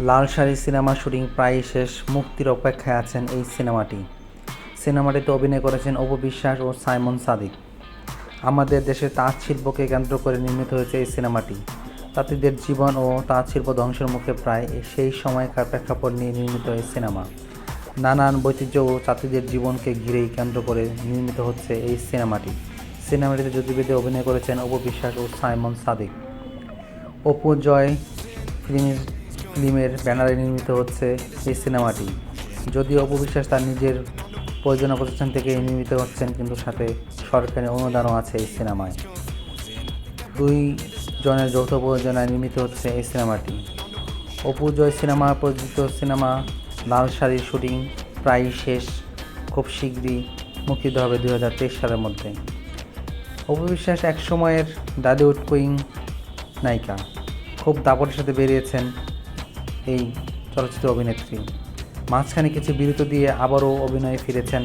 লাল sari cinema shooting প্রায় শেষ, মুক্তির অপেক্ষায় আছেন এই সিনেমাটি। সিনেমাটিতে অভিনয় করেছেন অপু বিশ্বাস ও সাইমন সাদিক। আমাদের দেশের তাঁত শিল্পকে কেন্দ্র করে নির্মিত হয়েছে এই সিনেমাটি। তাঁতিদের জীবন ও তাঁত শিল্প ধ্বংসের মুখে প্রায় সেই সময়কার প্রেক্ষাপট নিয়ে নির্মিত এই সিনেমা। নানান ঐতিহ্য ও তাঁতিদের জীবনকে ঘিরেই কেন্দ্র করে নির্মিত হচ্ছে এই সিনেমাটি। সিনেমাটিতে জ্যোতিবেদে অভিনয় করেছেন অপু বিশ্বাস ও সাইমন সাদিক। অপু জয় ফিল্মের ফিল্মের ব্যানারে নির্মিত হচ্ছে এই সিনেমাটি। যদিও অপবিশ্বাস তার নিজের প্রয়োজনীয় প্রতিষ্ঠান থেকে নির্মিত হচ্ছেন, কিন্তু সাথে সরকারি অনুদানও আছে এই সিনেমায়। দুই জনের যৌথ প্রযোজনায় নির্মিত হচ্ছে এই সিনেমাটি। অপু জয় সিনেমা প্রযোজিত সিনেমা, লাল শাড়ির শুটিং প্রায় শেষ, খুব শীঘ্রই মুক্তি হবে দুই হাজার তেইশ সালের মধ্যে। অপু বিশ্বাস এক সময়ের ডালিউড কুইং নায়িকা। খুব দাপটের সাথে বেরিয়েছেন এই চলচ্চিত্র অভিনেত্রী। মাঝখানে কিছু বিরত দিয়ে আবারও অভিনয়ে ফিরেছেন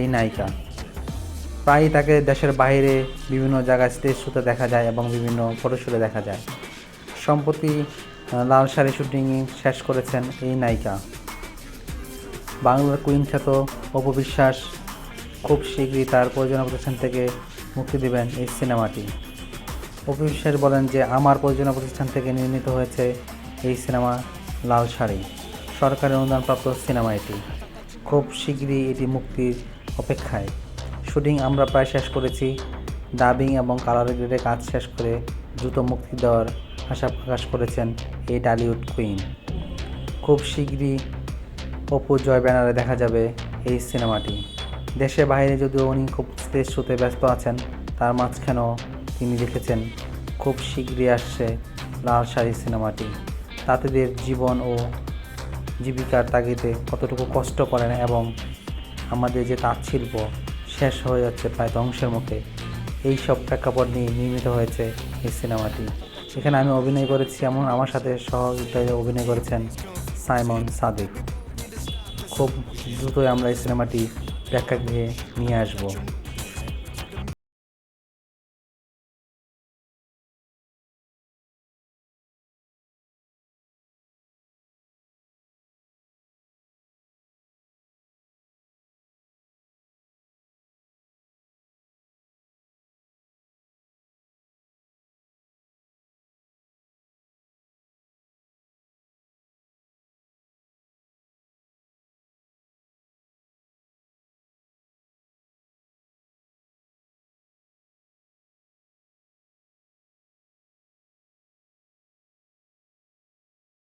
এই নায়িকা। প্রায়ই তাকে দেশের বাইরে বিভিন্ন জায়গায় স্টেজ শুতে দেখা যায় এবং বিভিন্ন ফটোশুটে দেখা যায়। সম্প্রতি লাল শাড়ি শুটিং শেষ করেছেন এই নায়িকা। বাংলার কুইন খ্যাত অপু বিশ্বাস খুব শীঘ্রই তার প্রয়োজনীয় প্রতিষ্ঠান থেকে মুক্তি দেবেন এই সিনেমাটি। অপু বিশ্বাস বলেন যে, আমার প্রয়োজনীয় প্রতিষ্ঠান থেকে নির্মিত হয়েছে এই সিনেমা লাল শাড়ি। সরকারের অনুদানপ্রাপ্ত সিনেমা এটি। খুব শীঘ্রই এটি মুক্তির অপেক্ষায়। শুটিং আমরা প্রায় শেষ করেছি। ডাবিং এবং কালার গ্রেডে কাজ শেষ করে দ্রুত মুক্তি দেওয়ার আশা প্রকাশ করেছেন এই ডালিউড কুইন। খুব শীঘ্রই অপু জয় ব্যানারে দেখা যাবে এই সিনেমাটি। দেশে বাইরে যদিও উনি খুব স্টেজ শোতে ব্যস্ত আছেন, তার মাঝখানেও তিনি লিখেছেন খুব শীঘ্রই আসছে লাল শাড়ি সিনেমাটি। তাঁতিদের জীবন ও জীবিকার তাগিদে কতটুকু কষ্ট করেন এবং আমাদের যে তাঁত শিল্প শেষ হয়ে যাচ্ছে প্রায় ধ্বংসের মুখে, এই সব প্রেক্ষাপট নিয়ে নির্মিত হয়েছে এই সিনেমাটি। এখানে আমি অভিনয় করেছি এমন আমার সাথে সহযোগিতায় অভিনয় করেছেন সাইমন সাদিক। খুব দ্রুতই আমরা এই সিনেমাটি প্রেক্ষাগৃহে নিয়ে আসব।